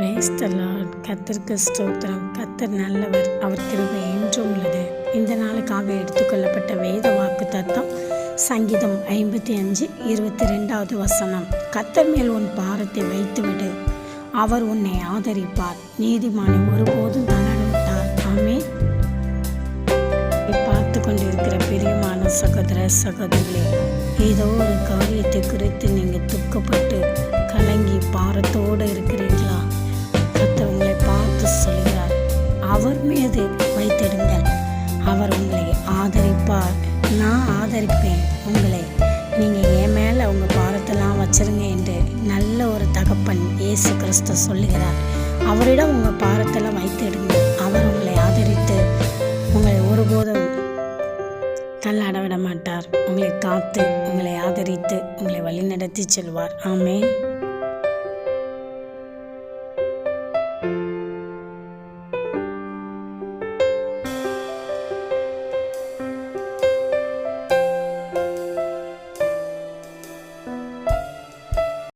Praise the ஸ்தோத்திரம். கத்தர் நல்லவர் அவர் கிருபை என்றும் உள்ளது. இந்த நாளுக்காக எடுத்துக்கொள்ளப்பட்ட வேத வாக்கு தத்தம் சங்கீதம் ஐம்பத்தி அஞ்சு இருபத்தி ரெண்டாவது வசனம். கத்தர் மேல் உன் பாரத்தை வைத்துவிடு. அவர் உன்னை ஆதரிப்பார். நீதிமானை ஒருபோதும் தளரவிட்டார் ஆமே பார்த்து கொண்டிருக்கிற பிரியமான சகோதர சகோதரிகளே ஏதோ ஒரு காரியத்தை குறித்து நீங்கள் அவர் உங்களை ஆதரிப்பார். நான் ஆதரிப்பேன் உங்களை. நீங்கள் என் மேலே உங்கள் பாரத்தெல்லாம் வச்சிருங்க என்று நல்ல ஒரு தகப்பன் இயேசு கிறிஸ்து சொல்லுகிறார். அவரிடம் உங்கள் பாரத்தெல்லாம் வைத்துடுங்க அவர் உங்களை ஆதரித்து உங்களை ஒருபோதும் தள்ளாட விட மாட்டார். உங்களை காத்து உங்களை ஆதரித்து உங்களை வழிநடத்தி செல்வார். ஆமே